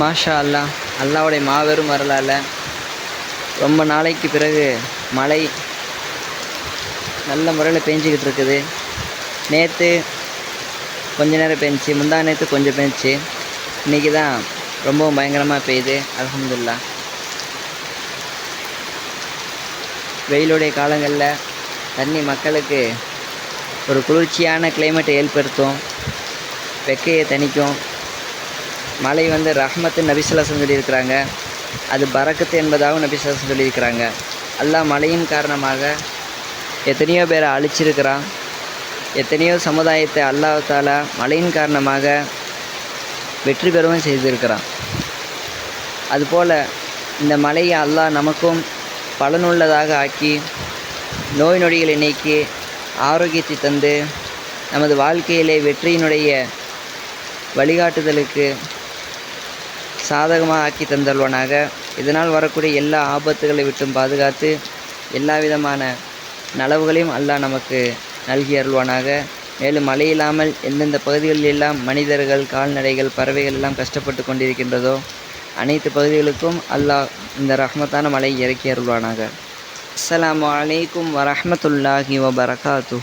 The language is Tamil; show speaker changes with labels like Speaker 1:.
Speaker 1: மாஷா அல்லாஹ் அல்லாவுடைய மாபெரும் வரலால் ரொம்ப நாளைக்கு பிறகு மழை நல்ல முறையில் பெஞ்சிக்கிட்டு இருக்குது. நேற்று கொஞ்ச நேரம் பெஞ்சி முந்தா நேற்று கொஞ்சம் பெஞ்சி இன்றைக்கி தான் ரொம்பவும் பயங்கரமாக பெய்யுது. அலமதுல்லா வெயிலுடைய காலங்களில் தண்ணி மக்களுக்கு ஒரு குளிர்ச்சியான கிளைமேட்டை ஏற்படுத்தும். வெக்கையை தணிக்கும். மலை வந்து ரஹ்மத்து நபிசலாசன் சொல்லியிருக்கிறாங்க. அது பறக்கத்து என்பதாகவும் நபிசலாசன் சொல்லியிருக்கிறாங்க. அல்லாஹ் மழையின் காரணமாக எத்தனையோ பேரை அழிச்சிருக்கிறான். எத்தனையோ சமுதாயத்தை அல்லாஹ் மழையின் காரணமாக வெற்றி பெறவும் செய்திருக்கிறான். அதுபோல் இந்த மலையை அல்லாஹ் நமக்கும் பலனுள்ளதாக ஆக்கி நோய் நொடிகளை நீக்கி ஆரோக்கியத்தை தந்து நமது வாழ்க்கையிலே வெற்றியினுடைய வழிகாட்டுதலுக்கு சாதகமாக ஆக்கி தந்தல்வனாக இதனால் வரக்கூடிய எல்லா ஆபத்துகளை விட்டும் பாதுகாத்து எல்லா விதமான நலவுகளையும் அல்லாஹ் நமக்கு நல்கி அருள்வானாக. மேலும் மழை இல்லாமல் எந்தெந்த பகுதிகளில் எல்லாம் மனிதர்கள் கால்நடைகள் பறவைகள் எல்லாம் கஷ்டப்பட்டு கொண்டிருக்கின்றதோ அனைத்து பகுதிகளுக்கும் அல்லாஹ் இந்த ரஹ்மத்தான மழை இறக்கி அருள்வானாக. அஸ்லாம் அலைக்கும் வரமத்துல்லாஹி வபரகாத்து